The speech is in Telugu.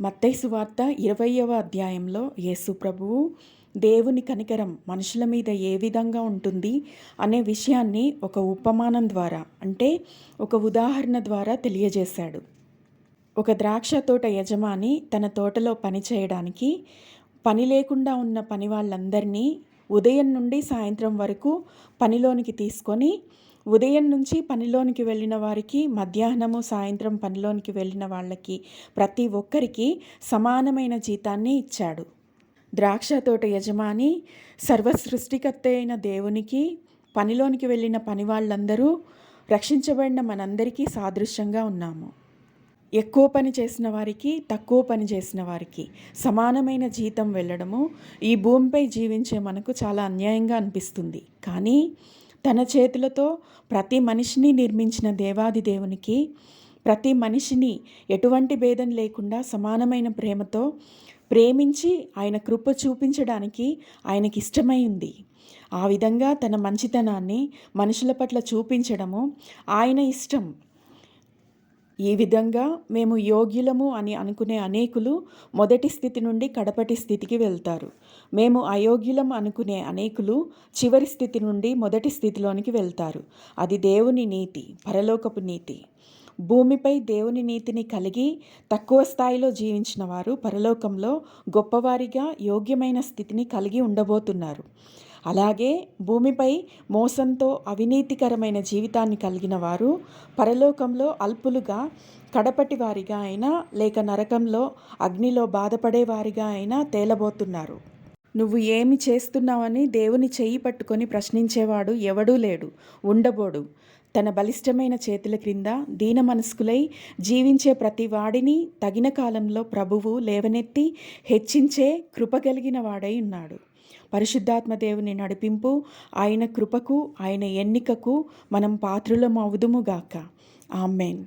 మత్తైసు వార్త ఇరవయవ అధ్యాయంలో యేసు ప్రభువు దేవుని కనికరం మనుషుల మీద ఏ విధంగా ఉంటుంది? అనే విషయాన్ని ఒక ఉపమానం ద్వారా అంటే ఒక ఉదాహరణ ద్వారా తెలియజేశాడు. ఒక ద్రాక్ష తోట యజమాని తన తోటలో పని చేయడానికి పని లేకుండా ఉన్న పని వాళ్ళందరినీ ఉదయం నుండి సాయంత్రం వరకు పనిలోనికి తీసుకొని ఉదయం నుంచి పనిలోనికి వెళ్ళిన వారికి మధ్యాహ్నము సాయంత్రం పనిలోనికి వెళ్ళిన వాళ్ళకి ప్రతి ఒక్కరికి సమానమైన జీతాన్ని ఇచ్చాడు. ద్రాక్ష తోట యజమాని సర్వసృష్టికర్త అయిన దేవునికి పనిలోనికి వెళ్ళిన పని వాళ్ళందరూ రక్షించబడిన మనందరికీ సాదృశ్యంగా ఉన్నాము. ఎక్కువ పని చేసిన వారికి తక్కువ పని చేసిన వారికి సమానమైన జీతం వెళ్ళడము ఈ భూమిపై జీవించే మనకు చాలా అన్యాయంగా అనిపిస్తుంది. కానీ తన చేతులతో ప్రతి మనిషిని నిర్మించిన దేవాది దేవునికి ప్రతి మనిషిని ఎటువంటి భేదం లేకుండా సమానమైన ప్రేమతో ప్రేమించి ఆయన కృప చూపించడానికి ఆయనకి ఇష్టమైంది ఆ విధంగా తన మంచితనాన్ని మనుషుల పట్ల చూపించడము ఆయన ఇష్టం. ఈ విధంగా మేము యోగ్యులము అని అనుకునే అనేకులు మొదటి స్థితి నుండి కడపటి స్థితికి వెళ్తారు. మేము అయోగ్యులం అనుకునే అనేకులు చివరి స్థితి నుండి మొదటి స్థితిలోనికి వెళ్తారు. అది దేవుని నీతి పరలోకపు నీతి. భూమిపై దేవుని నీతిని కలిగి తక్కువ స్థాయిలో జీవించిన వారు పరలోకంలో గొప్పవారిగా యోగ్యమైన స్థితిని కలిగి ఉండబోతున్నారు. అలాగే భూమిపై మోసంతో అవినీతికరమైన జీవితాన్ని కలిగిన వారు పరలోకంలో అల్పులుగా కడపటి వారిగా అయినా లేక నరకంలో అగ్నిలో బాధపడేవారిగా అయినా తేలబోతున్నారు. నువ్వు ఏమి చేస్తున్నావని దేవుని చెయ్యి పట్టుకొని ప్రశ్నించేవాడు ఎవడూ లేడు. ఉండబోడు. తన బలిష్టమైన చేతుల క్రింద దీన మనస్కులై జీవించే ప్రతి వాడిని తగిన కాలంలో ప్రభువు లేవనెత్తి హెచ్చించే కృపగలిగిన వాడై ఉన్నాడు. పరిశుద్ధాత్మ దేవుని నడిపింపు ఆయన కృపకు ఆయన ఎన్నికకు మనం పాత్రులమవుదుముగాక ఆమెన్.